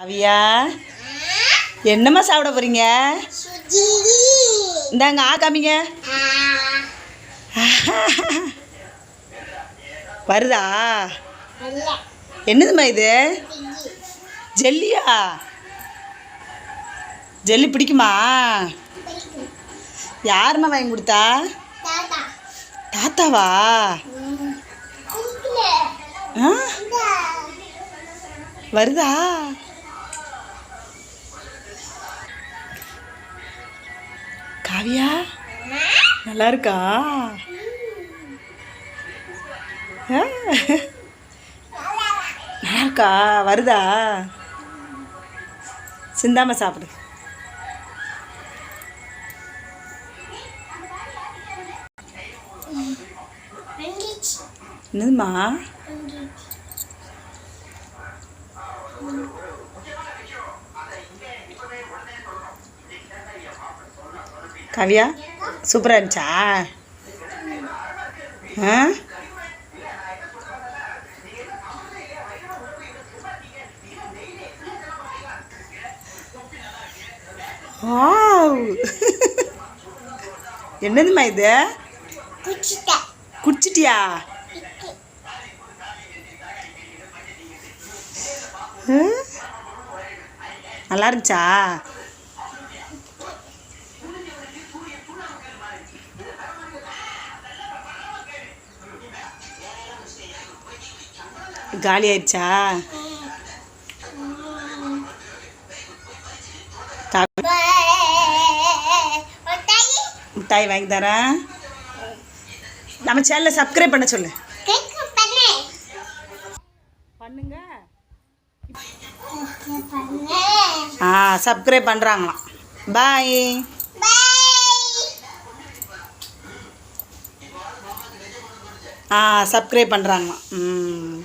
அவியா என்னம்மா சாப்பிட போறீங்க? இந்தாங்க ஆ காமிங்க. வருதா? என்னதும்மா இது? ஜெல்லியா? ஜெல்லி பிடிக்குமா? யாரும்மா வாங்கி கொடுத்தா? தாத்தாவா? ஆ? வருதா? காவியா? நல்லா இருக்கா. நல்லா இருக்கா வருதா? சிந்தாம சாப்பிடு. என்னதுமா காவியா? சூப்பராக இருந்துச்சா? ஆ? வாவ். என்னதும்மா இது? குடிச்சிட்டியா? நல்லா இருந்துச்சா? காலி ஆயிடுச்சா மிட்டாய் வாங்கி தரேன். நம்ம சேனலை சப்ஸ்கிரைப் பண்ண சொல்லு. பண்ணுங்க. ஆ சப்ஸ்கிரைப் பண்ணுறாங்களாம் பாய் ஆ சப்ஸ்கிரைப் பண்ணுறாங்களாம் ம்.